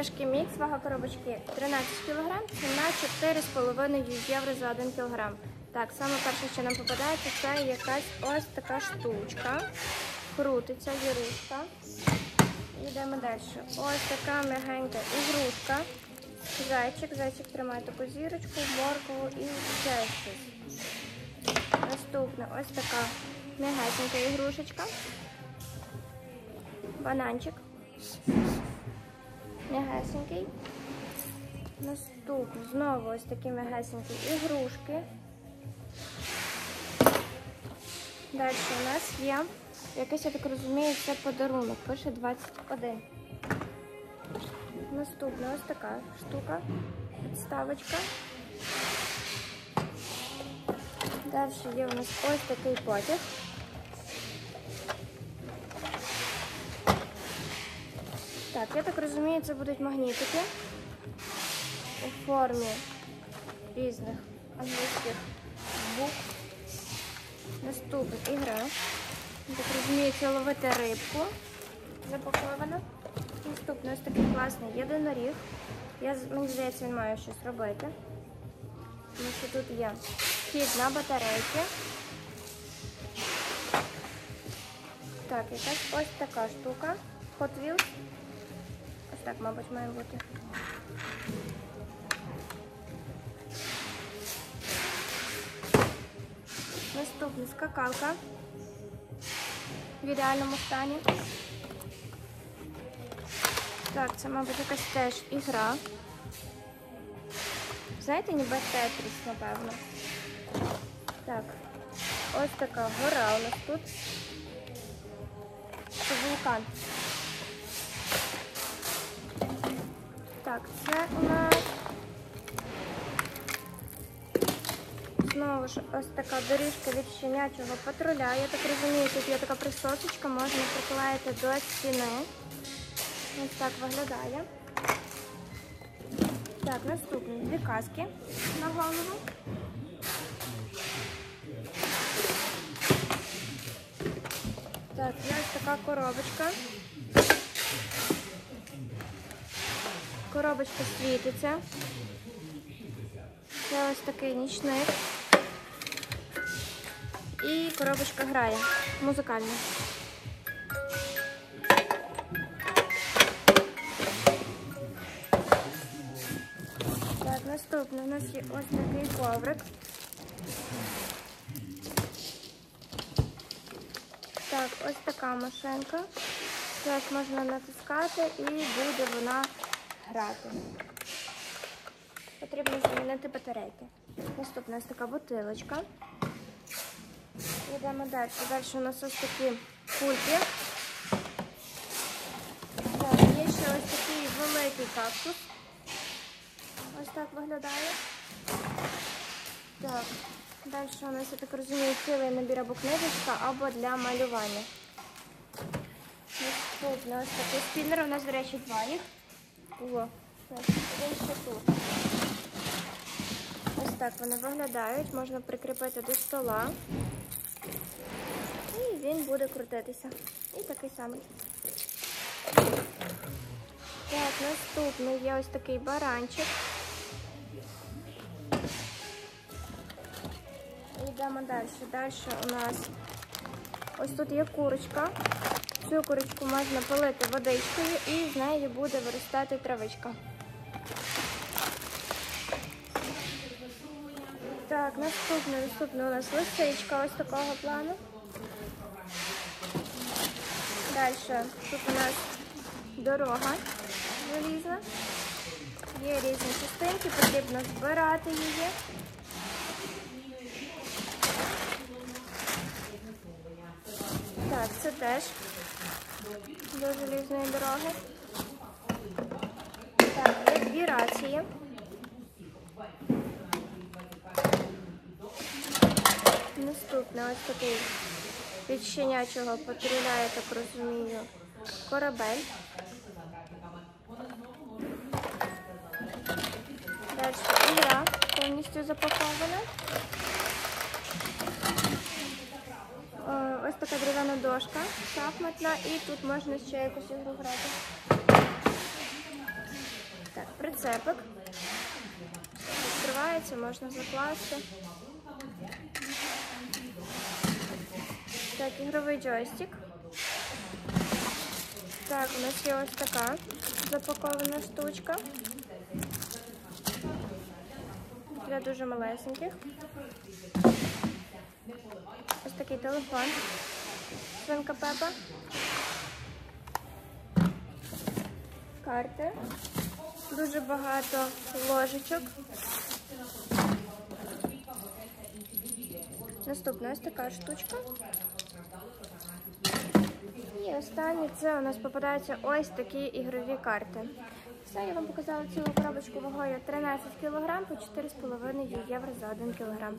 Іграшки мікс, вага коробочки 13 кг, ціна 4,5 євро за 1 кг. Так, саме перше, що нам попадається, це якась ось така штучка. Крутиться ігрушка. Йдемо далі. Ось така м'ягенька ігрушка. Зайчик, зайчик тримає таку зірочку, моркву і ще щось. Наступна ось така м'ягесенька ігрушечка. Бананчик. М'ягесенький. Наступний знову ось такі м'ягесенькі ігрушки. Далі у нас є якийсь, я так розумію, це подарунок. Пише 21. Наступна ось така штука. Підставочка. Далі є у нас ось такий потяг. Так, я так розумію, це будуть магнітики у формі різних англійських букв. Наступна ігра. Я так розумію, це ловити рибку запакована. Наступний ось такий класний єдиноріг. Я, мені здається, він має щось робити. Тому що тут є вхід на батарейки. Так, якась ось така штука. Hot Wheels. Так, мабуть, має бути. Наступна скакалка в ідеальному стані. Так, це, мабуть, якась теж ігра. Знаєте, ніби тетріс, напевно. Так, ось така гора у нас тут. Це вулкан. Так, це у нас знову ж ось така доріжка від щенячого патруля. Я так розумію, тут є така присосочка, можна приклеїти до стіни. Ось так виглядає. Так, наступні дві каски на голову. Так, є ось така коробочка. Коробочка світиться. Це ось такий нічник. І коробочка грає. Музикальна. Так, наступне у нас є ось такий коврик. Так, ось така машинка. Теж можна натискати і буде вона грати. Потрібно замінити батарейки. Наступна ось така бутилочка. Йдемо далі. Далі у нас ось такі кульки. Так, є ще ось такий великий кактус. Ось так виглядає. Так, далі у нас, я так розумію, цілий набір або книжечка, або для малювання. Наступне ось такий спіннер. У нас, до речі, два їх. О, так, один ще тут. Ось так вони виглядають, можна прикріпити до стола. І він буде крутитися. І такий самий. Так, наступний є ось такий баранчик. Йдемо далі. Далі у нас ось тут є курочка. Цю курочку можна полити водичкою і з неї буде виростати травичка. Так, наступне, наступне у нас лисичка ось такого плану. Далі тут у нас дорога залізна. Є різні частинки, потрібно збирати її. Так, це теж до залізної дороги. Так, є дві рації. Наступне ось такий від щенячого патруля, так розумію, корабель. Далі ігра повністю запакована. Така дерев'яна дошка, шахматна, і тут можна ще якусь ігру грати. Так, прицепик. Відкривається, можна закласти. Так, ігровий джойстик. Так, у нас є ось така запакована штучка. Для дуже малесеньких. Ось такий телефон. Свинка Пепа. Карти. Дуже багато ложечок. Наступна ось така штучка. І останнє це у нас попадаються ось такі ігрові карти. Все, я вам показала цілу коробочку вагою 13 кг по 4,5 євро за 1 кг.